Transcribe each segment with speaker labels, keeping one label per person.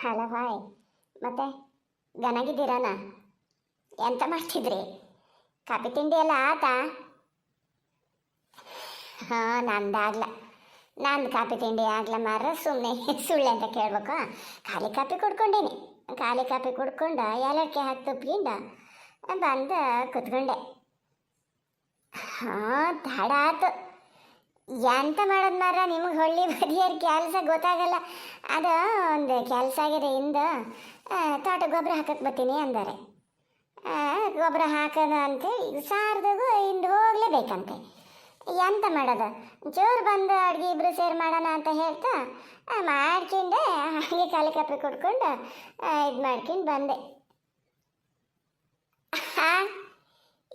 Speaker 1: Hello, hi. ಮತ್ತೆ ಗನಾಗಿದ್ದೀರಾನ ಎಂತ ಮಾಡ್ತಿದ್ರಿ? ಕಾಫಿ ತಿಂಡಿ ಎಲ್ಲ ಆತಾ? ಹಾಂ, ನಂದಾಗ್ಲ. ನಂದು ಕಾಫಿ ತಿಂಡಿ ಆಗ್ಲ ಮಾರ ಸುಮ್ಮನೆ ಸುಳ್ಳು ಅಂತ ಕೇಳ್ಬೇಕು. ಖಾಲಿ ಕಾಫಿ ಕುಡ್ಕೊಂಡೇನಿ. ಖಾಲಿ ಕಾಫಿ ಕುಡ್ಕೊಂಡು ಏಲಕ್ಕಿ ಹತ್ತು ತುಪ್ಪಿಂಡ ಬಂದು ಕುತ್ಕೊಂಡೆ. ಹಾಂ, ತಡ ಆತು. ಎಂತ ಮಾಡೋದು ಮಾರ ನಿಮಗೆ ಹೊಳ್ಳಿ ಬದಿಯರ್ ಕೆಲಸ ಗೊತ್ತಾಗಲ್ಲ. ಅದು ಒಂದು ಕೆಲಸ ಆಗಿದೆ ಇಂದ ತೋಟ ಗೊಬ್ಬರ ಹಾಕಕ್ಕೆ ಬರ್ತೀನಿ ಅಂದಾರೆ. ಗೊಬ್ಬರ ಹಾಕೋದು ಅಂತೇಳಿ ಸಾರ್ದಾಗು ಇಂದು ಹೋಗ್ಲೇಬೇಕಂತೆ. ಎಂತ ಮಾಡೋದು? ಜೋರು ಬಂದು ಅಡುಗೆ ಇಬ್ರು ಸೇರಿ ಮಾಡೋಣ ಅಂತ ಹೇಳ್ತಾ ಮಾಡ್ಕೊಂಡೆ, ಹಾಗೆ ಕಾಲು ಕಪ್ಪೆ ಕೊಟ್ಕೊಂಡು ಇದು ಮಾಡ್ಕೊಂಡು ಬಂದೆ.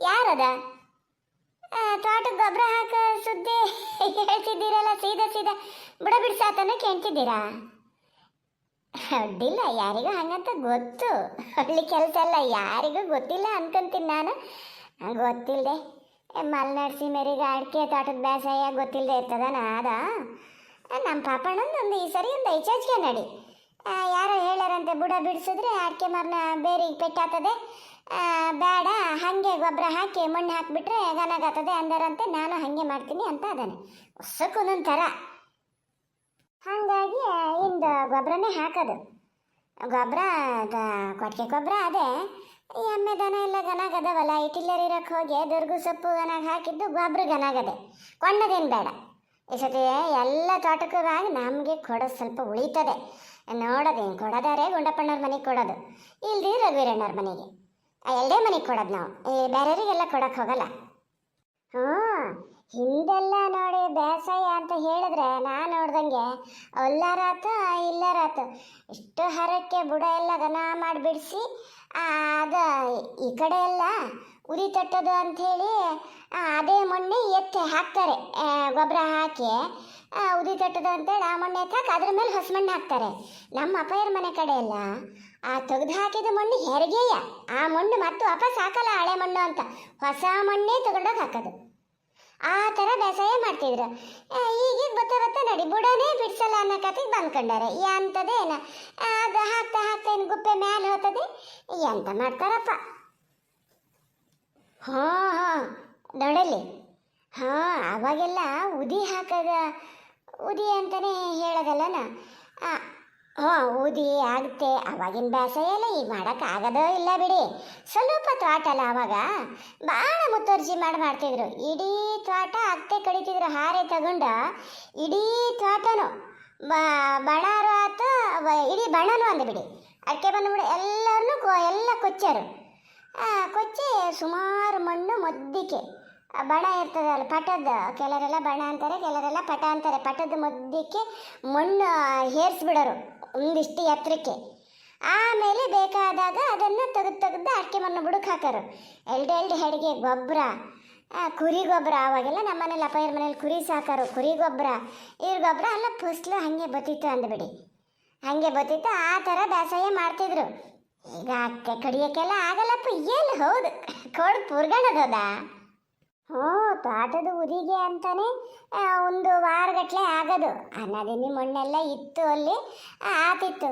Speaker 1: ಯಾರದ? ತೋಟಕ್ಕೆ ಗೊಬ್ಬರ ಹಾಕೋ ಸುದ್ದಿ ಹೇಳ್ತಿದ್ದೀರಲ್ಲ, ಸೀದಾ ಸೀದಾ ಬುಡ ಬಿಡ್ಸಾತನ ಕೇಳ್ತಿದ್ದೀರಾ? ಅಡ್ಡಿಲ್ಲ, ಯಾರಿಗೂ ಹಂಗಂತ ಗೊತ್ತು. ಹಳ್ಳಿ ಕೆಲಸ ಅಲ್ಲ, ಯಾರಿಗೂ ಗೊತ್ತಿಲ್ಲ ಅನ್ಕೊಂತೀನಿ ನಾನು. ಗೊತ್ತಿಲ್ಲದೆ ಮಲೆನಾಡ್ಸಿ ಸೀಮೆರಿಗೆ ಅಡಿಕೆ ತೋಟದ ಬೇಸಾಯ ಗೊತ್ತಿಲ್ಲದೆ ಇರ್ತದ ಅದ ನಮ್ಮ ಪಾಪಣ್ಣಂದು ಒಂದು ಈ ಸರಿ ಒಂದು ಐಚಾಚಿಗೆ ನಡಿ. ಯಾರೋ ಹೇಳರಂತೆ ಬುಡ ಬಿಡಿಸಿದ್ರೆ ಅಡಿಕೆ ಮರನ ಬೇರಿಗೆ ಪೆಟ್ಟಾಗ್ತದೆ ಬೇಡ, ಹಾಗೆ ಗೊಬ್ಬರ ಹಾಕಿ ಮಣ್ಣು ಹಾಕಿಬಿಟ್ರೆ ಗನಾಗತ್ತದೆ ಅಂದರಂತೆ ನಾನು ಹಾಗೆ ಮಾಡ್ತೀನಿ ಅಂತ ಅದಾನೆ. ಹೊಸಕ್ಕೊಂದೊಂದು ಥರ ಹಾಗಾಗಿ ಇಂದು ಗೊಬ್ಬರನೇ ಹಾಕೋದು. ಗೊಬ್ಬರ ಕೊಟ್ಟಿಗೆ ಗೊಬ್ಬರ ಅದೇ. ಈ ಎಮ್ಮೆ ದನ ಎಲ್ಲ ಗನಾಗದವಲ್ಲ ಈ ಹೋಗಿ ದುರ್ಗು ಸೊಪ್ಪು ಗನಾಗ ಹಾಕಿದ್ದು ಗೊಬ್ಬರ ಗನಾಗದೆ ಕೊಂಡದೇನು ಬೇಡ. ಈ ಸತಿ ಎಲ್ಲ ತೋಟಕ್ಕೂ ಆಗಿ ನಮಗೆ ಕೊಡೋದು ಸ್ವಲ್ಪ ಉಳಿತದೆ. ನೋಡೋದೇನು ಕೊಡೋದಾರೆ ಗುಂಡಪ್ಪಣ್ಣವ್ರ ಮನೆಗೆ ಕೊಡೋದು. ಇಲ್ದಿ ರಘುವೀರಣ್ಣವ್ರ ಮನೆಗೆ. ಎರಡೇ ಮನೆಗೆ ಕೊಡೋದು ನಾವು. ಏ, ಬೇರೆಯವರಿಗೆಲ್ಲ ಕೊಡೋಕೆ ಹೋಗಲ್ಲ. ಹ್ಞೂ ಹಿಂದೆಲ್ಲ ನೋಡಿ ಬೇಸಾಯ ಅಂತ ಹೇಳಿದ್ರೆ ನಾನು ನೋಡ್ದಂಗೆ ಅಲ್ಲಾರಾತು ಇಲ್ಲಾರಾತು. ಇಷ್ಟು ಹರಕ್ಕೆ ಬುಡ ಎಲ್ಲ ದನ ಮಾಡಿ ಬಿಡಿಸಿ ಅದು ಈ ಕಡೆ ಎಲ್ಲ ಉರಿ ತಟ್ಟೋದು ಅಂಥೇಳಿ ಅದೇ ಮೊನ್ನೆ ಎತ್ತಿ ಹಾಕ್ತಾರೆ. ಗೊಬ್ಬರ ಹಾಕಿ ಉದಿ ತಟ್ಟದ ಅಂತೇಳಿ ಆ ಮಣ್ಣು ಎತ್ತಾಕಿ ಅದ್ರ ಮೇಲೆ ಹೊಸ ಮಣ್ಣು ಹಾಕ್ತಾರೆ. ನಮ್ಮ ಅಪ್ಪಯ್ಯರ ಮನೆ ಕಡೆ ಎಲ್ಲ ಆ ತೆಗ್ದು ಹಾಕಿದ ಮಣ್ಣು ಹೆರಿಗೆಯ. ಆ ಮಣ್ಣು ಮತ್ತು ವಾಪಸ್ ಹಾಕಲ್ಲ ಹಳೆ ಮಣ್ಣು ಅಂತ. ಹೊಸ ಮಣ್ಣೇ ತಗೊಂಡೋಗಿ ಹಾಕೋದು. ಆ ಥರ ಬೇಸಾಯ ಮಾಡ್ತಿದ್ರು. ಈಗೀಗ ಬತ್ತ ಬತ್ತ ನಡಿ, ಬುಡನೇ ಬಿಡ್ಸಲ್ಲ ಅನ್ನೋ ಕತೆಗೆ ಬಂದ್ಕೊಂಡಾರೆ. ಎಂಥದೇನ ಅದು ಹಾಕ್ತಾ ಹಾಕ್ತಾ ಏನು ಗುಪ್ಪೆ ಮ್ಯಾಲೆ ಹೋಗ್ತದೆ ಎಂತ ಮಾಡ್ತಾರಪ್ಪ. ಹಾಂ ಹಾಂ. ನೋಡಲಿ ಹಾಂ, ಅವಾಗೆಲ್ಲ ಉದಿ ಹಾಕದ ಉದಿ ಅಂತಲೇ ಹೇಳೋದಲ್ಲನ? ಹಾಂ ಊದಿ ಆಗುತ್ತೆ. ಅವಾಗಿನ ಬೇಸಾಯ ಎಲ್ಲ ಈಗ ಮಾಡೋಕ್ಕಾಗದೋ ಇಲ್ಲ ಬಿಡಿ. ಸ್ವಲ್ಪ ತ್ವಾಟ ಅಲ್ಲ ಅವಾಗ. ಭಾಳ ಮುತ್ತುವರ್ಜಿ ಮಾಡಿ ಮಾಡ್ತಿದ್ರು. ಇಡೀ ತೋಟ ಅತ್ತೆ ಕಡಿತಿದ್ರು ಹಾರೆ ತಗೊಂಡು. ಇಡೀ ತೋಟನು ಬಣಾರು ಆತು ಇಡೀ ಬಣನು ಅಂದ್ಬಿಡಿ ಅಡಿಕೆ ಬಂದ್ಬಿಡಿ ಎಲ್ಲರನ್ನೂ ಎಲ್ಲ ಕೊಚ್ಚಾರು. ಕೊಚ್ಚಿ ಸುಮಾರು ಮಣ್ಣು ಮದ್ದಿಕೆ. ಬಣ ಇರ್ತದಲ್ಲ ಪಟದ ಕೆಲವರೆಲ್ಲ ಬಣ ಅಂತಾರೆ ಕೆಲವರೆಲ್ಲ ಪಟ ಅಂತಾರೆ. ಪಟದ ಮುದ್ದಕ್ಕೆ ಮಣ್ಣು ಹೇರಿಸ್ಬಿಡೋರು ಒಂದಿಷ್ಟು ಎತ್ತರಕ್ಕೆ. ಆಮೇಲೆ ಬೇಕಾದಾಗ ಅದನ್ನು ತೆಗೆದು ತೆಗೆದು ಅಡಿಕೆ ಮಣ್ಣು ಬುಡಕ್ಕೆ ಹಾಕೋರು. ಎಲ್ಡು ಎಲ್ಡು ಹೆಡಿಗೆ ಗೊಬ್ಬರ ಕುರಿ ಗೊಬ್ಬರ. ಅವಾಗೆಲ್ಲ ನಮ್ಮ ಮನೇಲಿ ಅಪ್ಪಯ್ಯರ ಮನೇಲಿ ಕುರಿ ಸಾಕೋರು, ಕುರಿ ಗೊಬ್ಬರ. ಇವ್ರ ಗೊಬ್ಬರ ಎಲ್ಲ ಫಸ್ಲು ಹಾಗೆ ಬತ್ತಿತ್ತು ಅಂದ್ಬಿಡಿ. ಹಾಗೆ ಬತ್ತಿತ್ತು, ಆ ಥರ ದಾಸಾಯ ಮಾಡ್ತಿದ್ರು. ಈಗ ಅಕ್ಕೆ ಕಡಿಯೋಕ್ಕೆಲ್ಲ ಆಗಲ್ಲಪ್ಪ, ಏನು ಹೌದು? ಕೋಡ್ ಪುರ್ಗಣದದ ಹ್ಞೂ ತೋಟದ ಉರಿಗೆ ಅಂತಾನೆ ಒಂದು ವಾರಗಟ್ಲೆ ಆಗೋದು. ಅನ್ನದಿನಿ ಮಣ್ಣೆಲ್ಲ ಇತ್ತು ಅಲ್ಲಿ ಆತಿತ್ತು.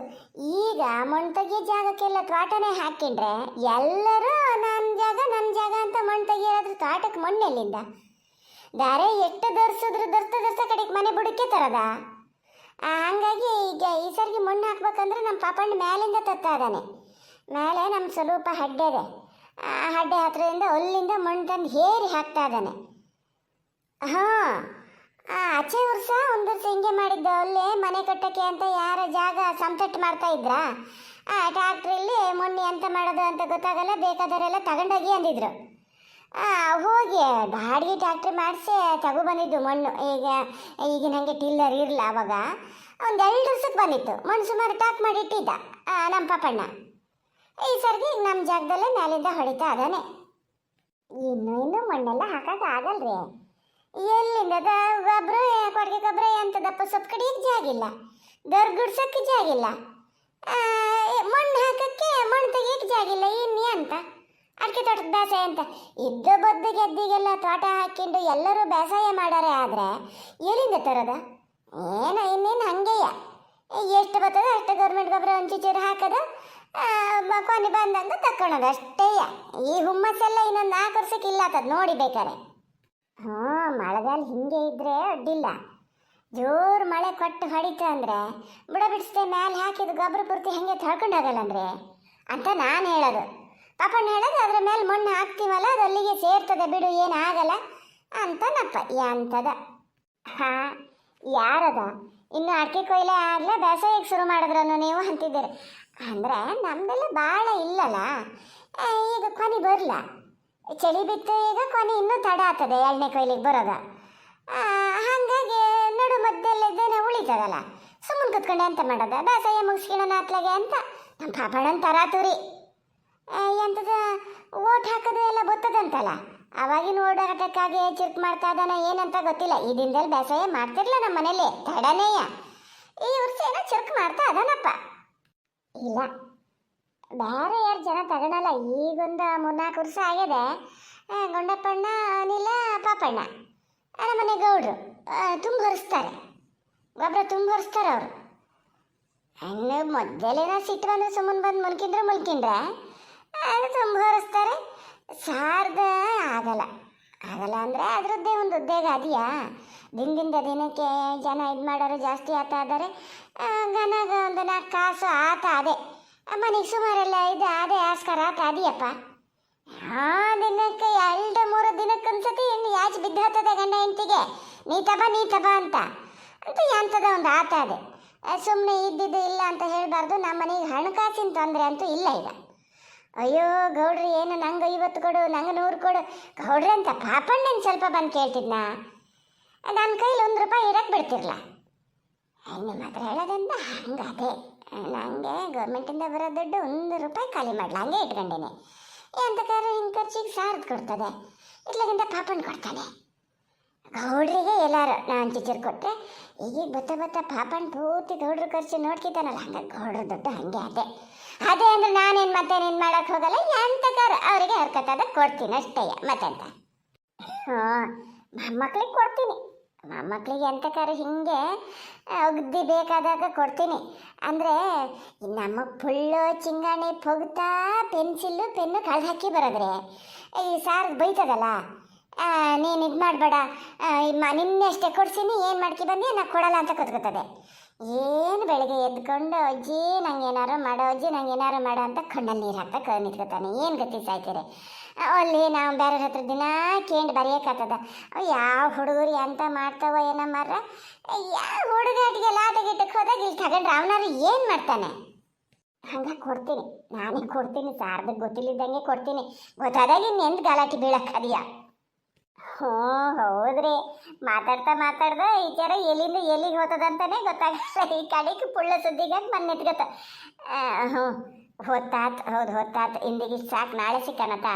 Speaker 1: ಈಗ ಮಣ್ಣು ತೆಗಿಯೋ ಜಾಗಕ್ಕೆಲ್ಲ ತೋಟನೇ ಹಾಕಿಂಡ್ರೆ ಎಲ್ಲರೂ ನನ್ನ ಜಾಗ ನನ್ನ ಜಾಗ ಅಂತ ಮಣ್ಣು ತೆಗಿಯೋದ್ರ ತೋಟಕ್ಕೆ ಮಣ್ಣೆಲ್ಲಿಂದ ದಾರೆ, ಎಷ್ಟು ಧರಿಸಿದ್ರು ಧರ್ತ ಧರ್ತ ಕಡೆಗೆ ಮನೆ ಬುಡಕ್ಕೆ ತರದ? ಹಾಗಾಗಿ ಈಗ ಈ ಸರಿಗೆ ಮಣ್ಣು ಹಾಕ್ಬೇಕಂದ್ರೆ ನಮ್ಮ ಪಾಪಣ್ಣ ಮೇಲಿಂದ ತತ್ತಾದಾನೆ ಮೇಲೆ ನಮ್ಮ ಸ್ವಲ್ಪ ಹಡ್ಡೆ ಇದೆ ಆ ಹಡ್ಡೆ ಹತ್ರದಿಂದ ಅಲ್ಲಿಂದ ಮಣ್ಣು ತಂದು ಹೇರಿ ಹಾಕ್ತಾ ಇದ್ದಾನೆ. ಹಾಂ ಆಚೆ ವರ್ಷ ಒಂದು ವರ್ಷ ಹಿಂಗೆ ಮಾಡಿದ್ದ, ಅಲ್ಲೇ ಮನೆ ಕಟ್ಟಕ್ಕೆ ಅಂತ ಯಾರ ಜಾಗ ಸಂತಟ್ಟು ಮಾಡ್ತಾ ಇದ್ರ? ಟ್ಯಾಕ್ಟ್ರಲ್ಲಿ ಮೊನ್ನೆ ಎಂತ ಮಾಡೋದು ಅಂತ ಗೊತ್ತಾಗಲ್ಲ, ಬೇಕಾದವರೆಲ್ಲ ತಗೊಂಡೋಗಿ ಅಂದಿದ್ರು. ಹೋಗಿ ಬಾಡಿಗೆ ಟ್ಯಾಕ್ಟ್ರಿ ಮಾಡಿಸಿ ತಗೋ ಬಂದಿದ್ದು ಮಣ್ಣು. ಈಗ ಈಗ ನನಗೆ ಟಿಲ್ಲರ್ ಇರಲ್ಲ ಅವಾಗ. ಒಂದು ಎರಡು ವರ್ಷಕ್ಕೆ ಬಂದಿತ್ತು. ಮಣ್ಣು ಸುಮಾರು ಟ್ಯಾಕ್ ಮಾಡಿ ಇಟ್ಟಿದ್ದ ನಮ್ಮ ಪಾಪಣ್ಣ. ಈ ಸರ್ಗಿ ನಮ್ಮ ಜಾಗದಲ್ಲೇ ಮ್ಯಾಲಿಂದ ಹೊಡಿತಾ ಅದಾನೆ ಇನ್ನು ಇನ್ನು ಮಣ್ಣೆಲ್ಲ ಹಾಕಕ್ಕೆ ಆಗಲ್ರಿ. ಎಲ್ಲಿಂದ ಗೊಬ್ಬರ ಕೊಡ್ಗೆ ಗೊಬ್ಬರ ಎಂತ ದಪ್ಪ ಸೊಪ್ಪು ಕಡಿಯಕ್ಕೆ ಜಾಗಿಲ್ಲ ದರ್ ಗುಡ್ಸಕ್ಕೆ ಜಾಗಿಲ್ಲ ಮಣ್ಣು ಹಾಕಕ್ಕೆ ಮಣ್ಣು ತೆಗಿಯಕ್ಕೆ ಜಾಗಿಲ್ಲ ಇನ್ನೇ ಅಂತ. ಅಡಿಕೆ ತೋಟದ ಬೇಸಾಯ ಅಂತ. ಇದ್ದ ಬದ್ದು ಗೆದ್ದಿಗೆಲ್ಲ ತೋಟ ಹಾಕಿಂಡು ಎಲ್ಲರೂ ಬೇಸಾಯ ಮಾಡಾರೆ ಆದರೆ ಎಲ್ಲಿಂದ ತರೋದ? ಏನೋ, ಇನ್ನೇನು ಹಂಗೆಯ? ಎಷ್ಟು ಬರ್ತದೆ ಅಷ್ಟು ಗೌರ್ಮೆಂಟ್ ಗೊಬ್ಬರ ಒಂಚೂಚೂರು ಹಾಕದ. ಕೊನೆ ಬಂದಂದು ತಕ್ಕೊಳೋದು ಅಷ್ಟೇ. ಈ ಹುಮ್ಮಸ್ಸೆಲ್ಲ ಇನ್ನೊಂದು ನಾಲ್ಕು ವರ್ಷಕ್ಕೆ ಇಲ್ಲ ನೋಡಿ ಬೇಕಾರೆ ಹ್ಞೂ ಮಳೆಗಾಲ ಹಿಂಗೆ ಇದ್ರೆ ಅಡ್ಡಿಲ್ಲ. ಜೋರು ಮಳೆ ಕೊಟ್ಟು ಹೊಡಿತು ಅಂದ್ರೆ ಬುಡ ಬಿಡಿಸ್ದೆ ಮ್ಯಾಲೆ ಹಾಕಿದ ಗೊಬ್ಬರ ಪೂರ್ತಿ ಹಂಗೆ ತಳ್ಕೊಂಡು ಅಂದ್ರೆ? ಅಂತ ನಾನು ಹೇಳೋದು. ಪಾಪಣ್ಣ ಹೇಳೋದು, ಅದ್ರ ಮೇಲೆ ಮಣ್ಣು ಹಾಕ್ತೀವಲ್ಲ, ಅದು ಅಲ್ಲಿಗೆ ಸೇರ್ತದೆ ಬಿಡು ಏನಾಗಲ್ಲ ಅಂತನಪ್ಪ ಎಂತದ ಹಾ, ಯಾರದ? ಇನ್ನು ಅಡಿಕೆ ಕೊಯ್ಲೆ ಆಗಲೇ ಬೇಸಾಯಕ್ಕೆ ಶುರು ಮಾಡಿದ್ರನ್ನು ನೀವು ಅಂತಿದ್ದೀರಿ. ಅಂದರೆ ನಮ್ದೆಲ್ಲ ಭಾಳ ಇಲ್ಲಲ್ಲ. ಈಗ ಕೊನೆ ಬರಲ್ಲ ಚಳಿ ಬಿತ್ತು, ಈಗ ಕೊನೆ ಇನ್ನೂ ತಡ ಆಗ್ತದೆ ಎರಡನೇ ಕೊಯ್ಲಿಗೆ ಬರೋದು. ಹಾಗಾಗಿ ನಡು ಮಧ್ಯಲ್ಲಿದ್ದೇನೆ ಉಳಿತದಲ್ಲ. ಸುಮ್ಮನೆ ಕುತ್ಕೊಂಡು ಅಂತ ಮಾಡೋದ? ಬೇಸಾಯ ಮುಗಿಸ್ಕೊಳ್ಳೋಣ ಅತ್ಲಾಗೆ ಅಂತ. ನಮ್ಮ ಪಾಪಣ್ಣನ ತರಾತುರಿ ಎಂಥದ ಓಟ್ ಹಾಕೋದು ಎಲ್ಲ ಗೊತ್ತದಂತಲ್ಲ ಅವಾಗಿನ ಓಡಾಟಕ್ಕಾಗಿ ಚಿರ್ಕ್ ಮಾಡ್ತಾ ಇದ್ದಾನೆ ಏನಂತ ಗೊತ್ತಿಲ್ಲ. ಈ ದಿನದಲ್ಲಿ ಬೇಸಾಯ ಮಾಡ್ತಿರ್ಲ ನಮ್ಮ ಮನೇಲಿ ತಡನೇಯ. ಈ ವರ್ಷ ಏನೋ ಚಿರ್ಕ್ ಮಾಡ್ತಾ ಅದಾನಪ್ಪ ಇಲ್ಲ. ಬೇರೆ ಯಾರು ಜನ ತಗೊಳಲ್ಲ, ಈಗೊಂದು ಮೂರ್ನಾಲ್ಕು ವರ್ಷ ಆಗಿದೆ. ಗೊಂಡಪ್ಪಣ್ಣ, ಅನಿಲ, ಪಾಪಣ್ಣ. ನಮ್ಮನೆ ಗೌಡ್ರು. ತುಂಬ ಹೊರಿಸ್ತಾರೆ ಗೊಬ್ಬರ ತುಂಬ ಹೊರಿಸ್ತಾರೆ ಅವರು. ಹಣ್ಣು ಮೊದಲೇನ ಸಿಟ್ಟು ಬಂದು ಸುಮ್ಮನೆ ಬಂದು ಮುಲ್ಕಿಂದ್ರೆ ಮುಲ್ಕಿಂದ್ರೆ ಅದು ತುಂಬ ಹೊರಿಸ್ತಾರೆ ಸಾರ್ದ ಆಗಲ್ಲ. ಆಗಲ್ಲ ಅಂದರೆ ಅದರದ್ದೇ ಒಂದು ಉದ್ಯೋಗ ಅದೆಯಾ? ದಿನದಿಂದ ದಿನಕ್ಕೆ ಜನ ಇದು ಮಾಡೋರು ಜಾಸ್ತಿ ಆತ ಆದರೆ ಗನಾಗ ಒಂದು ನಾಲ್ಕು ಕಾಸು ಆತ ಅದೇ. ಮನೆಗೆ ಸುಮಾರೆಲ್ಲ ಇದು ಅದೇ ಆಸ್ಕಾರ ಆತ ಅದೆಯಪ್ಪ. ಆ, ದಿನಕ್ಕೆ ಎರಡು, ಮೂರು ದಿನಕ್ಕೊಂದ್ಸತಿ ಇನ್ನು ಯಾಚೆ ಬಿದ್ದಾತದೆ ಗಂಡ ಹೆಂಡತಿಗೆ. ನೀ ತಬ ನೀ ತಬ ಅಂತ. ಅಂತ ಎಂಥದ ಒಂದು ಆತ ಅದೇ. ಸುಮ್ಮನೆ ಇದ್ದಿದ್ದು ಇಲ್ಲ ಅಂತ ಹೇಳಬಾರ್ದು. ನಮ್ಮ ಮನೆಗೆ ಹಣಕಾಸಿನ ತೊಂದರೆ ಅಂತೂ ಇಲ್ಲ ಈಗ. ಅಯ್ಯೋ ಗೌಡ್ರಿ, ಏನು ನಂಗೆ ಐವತ್ತು ಕೊಡು, ನಂಗೆ ನೂರು ಕೊಡು. ಗೌಡ್ರಿ, ಅಂತ ಪಾಪಣ್ಣನ ಸ್ವಲ್ಪ ಬಂದು ಕೇಳ್ತಿದ್ನ? ನನ್ನ ಕೈಲಿ ಒಂದು ರೂಪಾಯಿ ಇರಕ್ಕೆ ಬಿಡ್ತಿರ್ಲ. ಹೆಣ್ಣು ಮಾತ್ರ ಹೇಳೋದಂತ ಹಂಗೆ ಅದೇ. ನನಗೆ ಗೌರ್ಮೆಂಟಿಂದ ಬರೋ ದುಡ್ಡು ಒಂದು ರೂಪಾಯಿ ಖಾಲಿ ಮಾಡಲ? ಹಂಗೆ ಇಟ್ಕೊಂಡೇನೆ. ಎಂತಕಾರ ಹಿಂಗೆ ಖರ್ಚಿಗೆ ಸಾರ್ದು ಕೊಡ್ತದೆ. ಇಟ್ಲಾಗಿಂದ ಪಾಪಣ್ಣ ಕೊಡ್ತಾನೆ. ಗೌಡ್ರಿಗೆ ಎಲ್ಲಾರು, ನಾನು ಚಿಚ್ಚರ್ ಕೊಟ್ಟರೆ ಈಗೀಗ ಬತ್ತ ಬತ್ತ ಪಾಪಣ್ಣ ಪೂರ್ತಿ ಗೌಡ್ರ ಖರ್ಚು ನೋಡ್ಕಿದ್ದಾನಲ್ಲ ಹಂಗೆ ಗೌಡ್ರ ದುಡ್ಡು ಹಂಗೆ ಅದೇ. ಅದೇ ಅಂದ್ರೆ ನಾನೇನು ಏನು ಮಾಡಕ್ಕೆ ಹೋಗಲ್ಲ. ಎಂತಕಾರ ಅವರಿಗೆ ಹರ್ಕತ್ತದ ಕೊಡ್ತೀನಿ ಅಷ್ಟೇ, ಮತ್ತೆಂತ? ನಮ್ಮ ಮೊಮ್ಮಕ್ಳಿಗೆ ಕೊಡ್ತೀನಿ. ಮೊಮ್ಮಕ್ಳಿಗೆ ಎಂತಕಾರ ಹಿಂಗೆ ಒಗ್ದಿ ಬೇಕಾದಾಗ ಕೊಡ್ತೀನಿ. ಅಂದರೆ ನಮ್ಮ ಫುಲ್ಲು ಚಿಂಗಾಣಿ ಪೊಗ್ತಾ, ಪೆನ್ಸಿಲ್ಲು, ಪೆನ್ನು ಕಳೆದು ಹಾಕಿ ಬರೋದ್ರೆ, ಈ ಸಾರ್ ಬೈತದಲ್ಲ? ನೀನು ಇದು ಮಾಡಬೇಡ. ನಿನ್ನೆ ಅಷ್ಟೇ ಕೊಡ್ಸೀನಿ, ಏನು ಮಾಡ್ಕಿ ಬಂದು ನಾನು ಕೊಡಲ್ಲ ಅಂತ ಕೂತ್ಕೊತದೆ. ಏನು ಬೆಳಗ್ಗೆ ಎದ್ಕೊಂಡು, ಅಜ್ಜಿ, ನಂಗೆ ಏನಾರು ಮಾಡೋ, ಅಜ್ಜಿ, ನಂಗೆ ಏನಾರು ಮಾಡೋ ಅಂತ ಕಣ್ಣಲ್ಲಿ ನೀರು ಹಾಕ್ತಾ ಕಣ್ಣು ನಿಂತ್ಕೊತಾನೆ. ಏನು ಗತಿ ಸಾಯ್ತೀರಿ? ಅಲ್ಲಿ ನಾವು ಬೇರೆ ಹತ್ರ ದಿನ ಕೇಂಡ್ ಬರೆಯೋಕ್ಕಾಗ್ತದ ಯಾವ ಹುಡುಗರು ಎಂತ ಮಾಡ್ತಾವ ಏನೋ ಮಾರ ಯಾವ ಹುಡುಗಾಟಿಗೆಲ್ಲ ಆಟಗಿಟ್ಟಕ್ಕೆ ಹೋದಾಗ ಇಲ್ಲಿ ತಗೊಂಡ್ರೆ ಅವನಾರು ಏನು ಮಾಡ್ತಾನೆ? ಹಂಗೆ ಕೊಡ್ತೀನಿ. ನಾನೇ ಕೊಡ್ತೀನಿ, ಸಾರ್ದ ಗೊತ್ತಿಲ್ಲದಂಗೆ ಕೊಡ್ತೀನಿ. ಗೊತ್ತಾದಾಗ ಇನ್ನೆಂದು ಗಲಾಟೆ ಬೀಳಕ್ಕದಿಯ ಹ್ಞೂ, ಹೌದ್ರಿ. ಮಾತಾಡ್ತಾ ಮಾತಾಡ್ದ ಈಚಾರ ಎಲ್ಲಿಂದ ಎಲ್ಲಿಗೆ ಹೋತದಂತಾನೆ ಗೊತ್ತಾಗಲ್ಲ. ಈ ಕಡೆಗೆ ಪುಳ್ಳ ಸುದ್ದಿಗೆ ಮನೆ ಎತ್ಕೊತ ಹ್ಞೂ, ಹೊತ್ತಾತ್, ಹೌದು, ಹೊತ್ತಾತ್. ಇಂದಿಗೆ ಸಾಕು ನಾಳೆ ಸಿಕ್ಕಣತ.